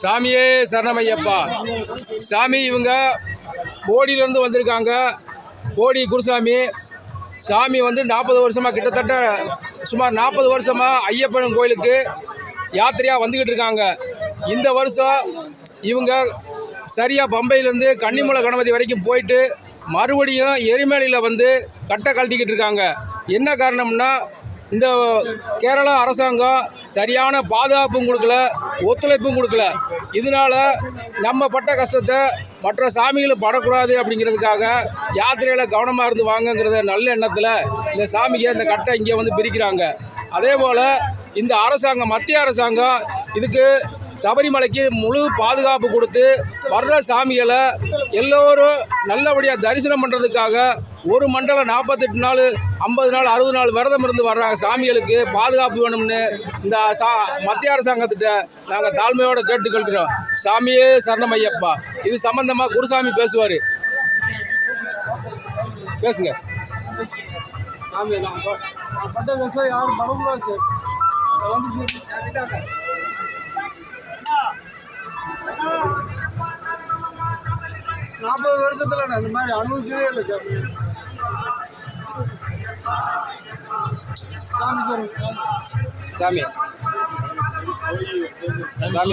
சாமியே சரணமையப்பா. சாமி இவங்க போடியிலேருந்து வந்திருக்காங்க. போடி குருசாமி சாமி வந்து நாற்பது வருஷமாக கிட்டத்தட்ட சுமார் நாற்பது வருஷமாக ஐயப்பன் கோயிலுக்கு யாத்திரையாக வந்துக்கிட்டு இருக்காங்க. இந்த வருஷம் இவங்க சரியாக பம்பையிலேருந்து கன்னிமலை கணபதி வரைக்கும் போயிட்டு மறுபடியும் எரிமலையில் வந்து கட்டை கழட்டிக்கிட்டு இருக்காங்க. என்ன காரணம்னா இந்த கேரளா அரசாங்கம் சரியான பாதுகாப்பும் கொடுக்கல ஒத்துழைப்பும் கொடுக்கல. இதனால நம்ம பட்ட கஷ்டத்தை மற்ற சாமிகளும் படக்கூடாது அப்படிங்கிறதுக்காக யாத்திரையில் கவனமாக இருந்து வாங்கங்கிறத நல்ல எண்ணத்தில் இந்த சாமிக்கு இந்த கட்டை இங்கே வந்து பிரிக்கிறாங்க. அதே போல் இந்த அரசாங்கம் மத்திய அரசாங்கம் இதுக்கு சபரிமலைக்கு முழு பாதுகாப்பு கொடுத்து வர்ற சாமிகளை எல்லோரும் நல்லபடியாக தரிசனம் பண்ணுறதுக்காக ஒரு மண்டலம் நாற்பத்தெட்டு நாள் ஐம்பது நாள் அறுபது நாள் விரதம் இருந்து வர்றாங்க சாமிகளுக்கு பாதுகாப்பு வேணும்னு இந்த சா மத்திய அரசாங்கத்திட்ட நாங்கள் தாழ்மையோடு கேட்டுக்கொள்கிறோம். சாமியே சரணமையப்பா இது சம்பந்தமாக குருசாமி பேசுவார். பேசுங்க. சாமி யாரும் நாற்பது வருஷத்துல நான் இந்த மாதிரி அனுபவிச்சதே இல்லை சார். சாமி சார் சாமி. சாமி.